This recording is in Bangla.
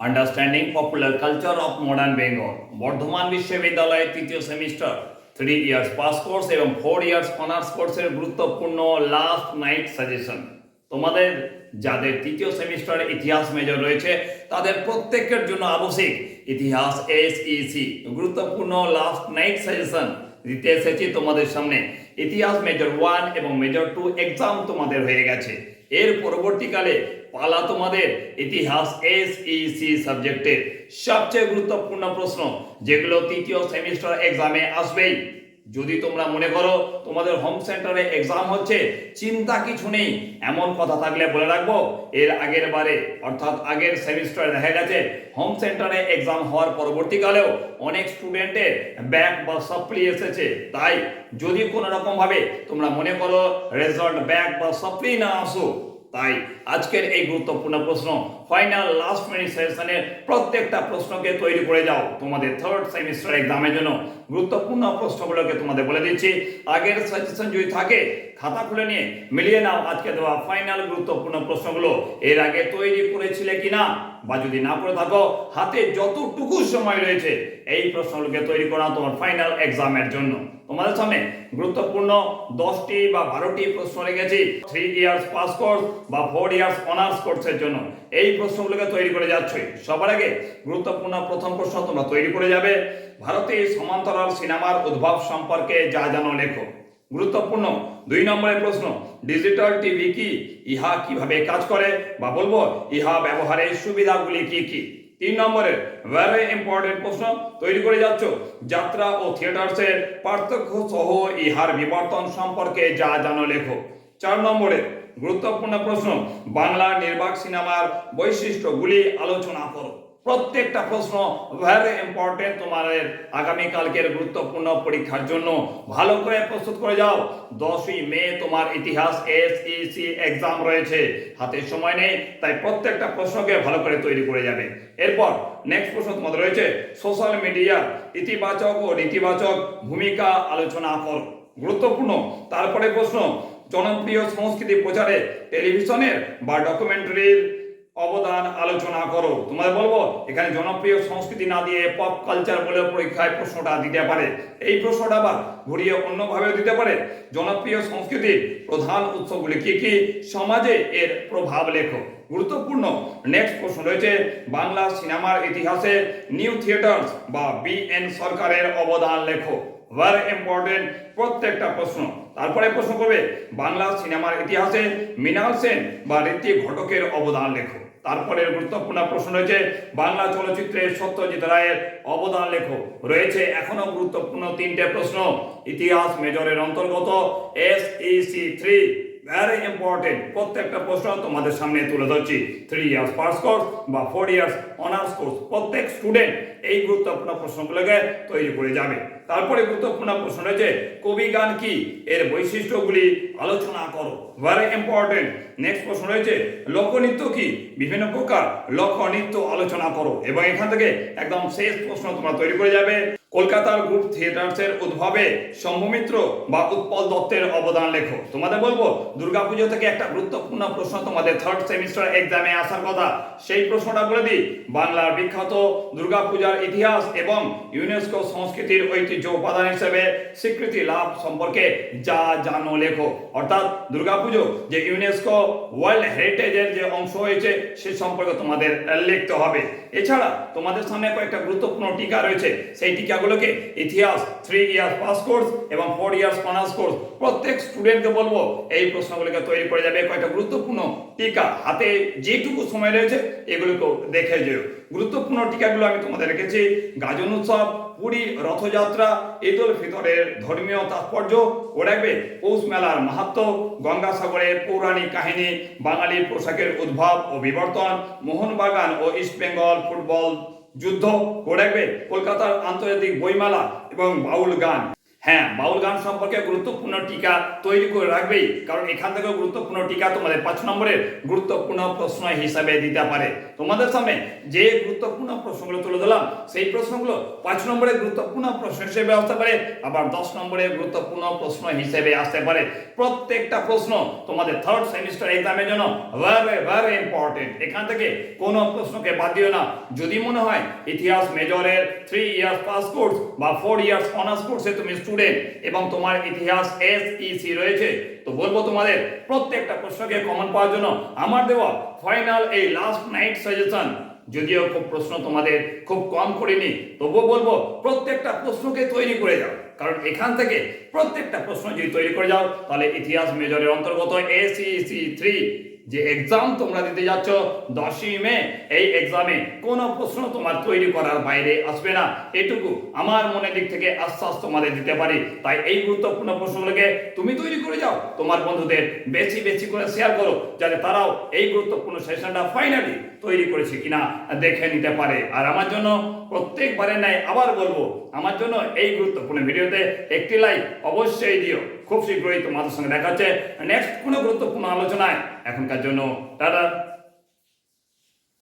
Understanding popular culture of modern Bengal Bardhaman বিশ্ববিদ্যালয়ের তৃতীয় semester. Three years pass course এবং ফোর ইয়ার্স অনার্স কোর্সের গুরুত্বপূর্ণ লাস্ট নাইট সাজেশন তোমাদের যাদের তৃতীয় সেমিস্টারে ইতিহাস মেজর রয়েছে, তাদের প্রত্যেকের জন্য আবশ্যিক ইতিহাস এস ইসি গুরুত্বপূর্ণ লাস্ট নাইট সাজেশন দিতে এসেছি তোমাদের সামনে। ইতিহাস মেজর ওয়ান এবং মেজর টু এক্সাম তোমাদের হয়ে গেছে। এর পরবর্তীকালে পালা তোমাদের ইতিহাস এস ইসি সাবজেক্টের সবচেয়ে গুরুত্বপূর্ণ প্রশ্ন, যেগুলো তৃতীয় সেমিস্টার এক্সামে আসবেই। যদি তোমরা মনে করো তোমাদের হোম সেন্টারে এক্সাম হচ্ছে, চিন্তা কিছু নেই। এমন কথা থাকলে বলে রাখব, এর আগের বারে, অর্থাৎ আগের সেমিস্টারে দেখা গেছে হোম সেন্টারে এক্সাম হওয়ার পরবর্তীকালেও অনেক স্টুডেন্টের ব্যাক বা সাপ্লি এসেছে। তাই যদি কোনো রকম ভাবে তোমরা মনে করো রেজাল্ট ব্যাক বা সাপ্লি না আসো তাই আজকের এই গুরুত্বপূর্ণ প্রশ্ন ফাইনাল লাস্ট মিনিট সেশনের প্রত্যেকটা প্রশ্নকে তৈরি করে যাও তোমাদের থার্ড সেমিস্টার এক্সামের জন্য। গুরুত্বপূর্ণ প্রশ্নগুলোকে তোমাদের বলে দিচ্ছি। আগের সাজেশন যদি থাকে, খাতা খুলে নিয়ে মিলিয়ে নাও, আজকে দেওয়া ফাইনাল গুরুত্বপূর্ণ প্রশ্নগুলো। এর আগে তৈরি করেছিলে কিনা বা যদি না করে থাকো, হাতে যতটুকু সময় রয়েছে, এই প্রশ্নগুলোকে তৈরি করা তোমার ফাইনাল এক্সামের জন্য। তোমাদের সামনে গুরুত্বপূর্ণ দশটি বা বারোটি প্রশ্ন রেখেছি। থ্রি ইয়ার্স পাস কোর্স বা ফোর ইয়ার্স অনার্স কোর্সের জন্য। এই প্রশ্নগুলোকে তৈরি করে যাচ্ছে। সবার আগে গুরুত্বপূর্ণ প্রথম প্রশ্ন তোমরা তৈরি করে যাবে। ভারতে সমান্তরাল সিনেমার উদ্ভব সম্পর্কে যা জানো লেখো। গুরুত্বপূর্ণ দুই নম্বরের প্রশ্ন, ডিজিটাল টিভি কি? ইহা কীভাবে কাজ করে? বা বলব, ইহা ব্যবহারের সুবিধাগুলি কি কি? তিন নম্বরের ভেরি ইম্পর্টেন্ট প্রশ্ন তৈরি করে যাচ্ছ। যাত্রা ও থিয়েটার্সের পার্থক্য সহ ইহার বিবর্তন সম্পর্কে যা জানো লেখো। চার নম্বরে গুরুত্বপূর্ণ প্রশ্ন, বাংলা নির্বাক সিনেমার বৈশিষ্ট্যগুলি আলোচনা করো। প্রত্যেকটা প্রশ্ন ভেরি ইম্পর্টেন্ট তোমাদের আগামীকালকের গুরুত্বপূর্ণ পরীক্ষার জন্য। ভালো করে প্রস্তুত করে যাও। দশই মে তোমার ইতিহাস এস সি এক্সাম রয়েছে। হাতে সময় নেই, তাই প্রত্যেকটা প্রশ্নকে ভালো করে তৈরি করে যাবে। এরপর নেক্সট প্রশ্ন তোমাদের রয়েছে সোশ্যাল মিডিয়া ইতিবাচক ও নেতিবাচক ভূমিকা আলোচনা কর। গুরুত্বপূর্ণ। তারপরে প্রশ্ন জনপ্রিয় সংস্কৃতি প্রচারে টেলিভিশনের বা ডকুমেন্টারির অবদান আলোচনা করো। তোমাদের বলব, এখানে জনপ্রিয় সংস্কৃতি না দিয়ে পপ কালচার বলে পরীক্ষায় প্রশ্নটা দিতে পারে। এই প্রশ্নটা আবার ঘুরিয়ে অন্যভাবেও দিতে পারে। জনপ্রিয় সংস্কৃতির প্রধান উৎসগুলি কি কি? সমাজে এর প্রভাব লেখো। গুরুত্বপূর্ণ। নেক্সট প্রশ্ন রয়েছে, বাংলা সিনেমার ইতিহাসে নিউ থিয়েটার্স বা বিএন সরকারের অবদান লেখো। ভেরি ইম্পর্টেন্ট প্রত্যেকটা প্রশ্ন। তারপরে প্রশ্ন করবে, বাংলা সিনেমার ইতিহাসে মৃণাল সেন বা ঋত্বিক ঘটকের অবদান লেখো। তারপরে গুরুত্বপূর্ণ প্রশ্ন রয়েছে, বাংলা চলচ্চিত্রের সত্যজিৎ রায়ের অবদান লেখো। রয়েছে এখনও গুরুত্বপূর্ণ তিনটে প্রশ্ন। ইতিহাস মেজরের অন্তর্গত S C three very important প্রত্যেকটা প্রশ্ন তোমাদের সামনে তুলে ধরছি। থ্রি ইয়ার্স পাস কোর্স বা ফোর ইয়ার্স অনার্স কোর্স প্রত্যেক স্টুডেন্ট এই গুরুত্বপূর্ণ প্রশ্নগুলোকে তৈরি করে যাবে। তারপরে গুরুত্বপূর্ণ প্রশ্ন রয়েছে, কবি গান কি? এর বৈশিষ্ট্যগুলি আলোচনা করো। ভেরি ইম্পর্টেন্ট নেক্সট প্রশ্ন রয়েছে, লোকনৃত্য কি? বিভিন্ন প্রকার লোকনৃত্য আলোচনা করো। এবং এখান থেকে একদম শেষ প্রশ্ন তোমরা তৈরি করে যাবে। কলকাতার গ্রুপ থিয়েটার্সের উদ্ভবে শম্ভুমিত্র বা উৎপল দত্তের অবদান লেখো। তোমাদের বলব, দুর্গাপুজো থেকে একটা গুরুত্বপূর্ণ প্রশ্ন তোমাদের থার্ড সেমিস্টার এক্সামে আসার কথা। সেই প্রশ্নটা বলে দিই, বাংলার বিখ্যাত দুর্গাপূজার ইতিহাস এবং ইউনেস্কো সংস্কৃতির ঐতিহ্য উপাদান হিসেবে স্বীকৃতি লাভ সম্পর্কে যা জানো লেখো। অর্থাৎ দুর্গাপুজো যে ইউনেস্কো ওয়ার্ল্ড হেরিটেজের যে অংশ হয়েছে, সে সম্পর্কে তোমাদের লিখতে হবে। এছাড়া তোমাদের সামনে কয়েকটা গুরুত্বপূর্ণ টিকা রয়েছে, সেই টিকাগুলোকে ইতিহাস থ্রি ইয়ার্স পাস কোর্স এবং ফোর ইয়ার্স অনার্স কোর্স প্রত্যেক স্টুডেন্টকে বলব, এই প্রশ্নগুলোকে তৈরি করে যাবে। কয়েকটা গুরুত্বপূর্ণ টিকা হাতে যেটুকু সময় রয়েছে, এগুলোকেও দেখে যেও। গুরুত্বপূর্ণ টিকাগুলো আমি তোমাদের রেখেছি। গাজন উৎসব, পুরী রথযাত্রা, ঈদ উল ফিতরের ধর্মীয় তাৎপর্য। ও রাখবে পৌষ মেলার মাহাত্ম গঙ্গাসাগরের পৌরাণিক কাহিনী বাঙালি পোশাকের উদ্ভব ও বিবর্তন, মোহনবাগান ও ইস্ট বেঙ্গল ফুটবল যুদ্ধ ও কলকাতার আন্তর্জাতিক বইমালা এবং বাউল গান। হ্যাঁ বাউল গান সম্পর্কে গুরুত্বপূর্ণ টিকা তৈরি করে রাখবেই কারণ এখান থেকে গুরুত্বপূর্ণ টিকা তোমাদের পাঁচ নম্বরের গুরুত্বপূর্ণ প্রশ্ন হিসাবে দিতে পারে। তোমাদের সামনে যে গুরুত্বপূর্ণ প্রশ্নগুলো তুলে ধরলাম, সেই প্রশ্নগুলো পাঁচ নম্বরের গুরুত্বপূর্ণ প্রশ্ন হিসেবে আসতে পারে, আবার দশ নম্বরের গুরুত্বপূর্ণ প্রশ্ন হিসেবে আসতে পারে। প্রত্যেকটা প্রশ্ন তোমাদের থার্ড সেমিস্টার এক্সামের জন্য ভেরি ভেরি ইম্পর্টেন্ট এখান থেকে কোনো প্রশ্নকে বাদ দিও না। যদি মনে হয় ইতিহাস মেজরের থ্রি ইয়ার্স পাস কোর্স বা ফোর ইয়ার্স অনার্স কোর্সে তুমি স্টুডেন্ট এবং তোমার ইতিহাস এস ইসি রয়েছে, তো বলব তোমাদের প্রত্যেকটা প্রশ্নকে কমন পাওয়ার জন্য আমার দেওয়া ফাইনাল এই লাস্ট নাইট সাজেশন যদিও খুব প্রশ্ন তোমাদের খুব কম করিনি, তবুও বলব প্রত্যেকটা প্রশ্নকে তৈরি করে যাও। কারণ এখান থেকে প্রত্যেকটা প্রশ্ন যদি তৈরি করে যাও, তাহলে ইতিহাস মেজরের অন্তর্গত এসিসি থ্রি যে এক্সাম তোমরা দিতে যাচ্ছ দশই মে, এই এক্সামে কোনো প্রশ্ন তোমার তৈরি করার বাইরে আসবে না। এটুকু আমার মনে দিক থেকে আশ্বাস তোমাদের দিতে পারি। তাই এই গুরুত্বপূর্ণ প্রশ্নগুলোকে তুমি তৈরি করে যাও। তোমার বন্ধুদের বেশি বেশি করে শেয়ার করো, যাতে তারাও এই গুরুত্বপূর্ণ সেশনটা ফাইনালি তৈরি করেছে কিনা দেখে নিতে পারে। আর আমার জন্য প্রত্যেকবারের ন্যায় আবার বলব, আমার জন্য এই গুরুত্বপূর্ণ ভিডিওতে একটি লাইক অবশ্যই দিও। খুব শীঘ্রই তোমাদের সঙ্গে দেখা হচ্ছে। নেক্সট কোনো গুরুত্বপূর্ণ আলোচনায় এখনকার জন্য। টাটা।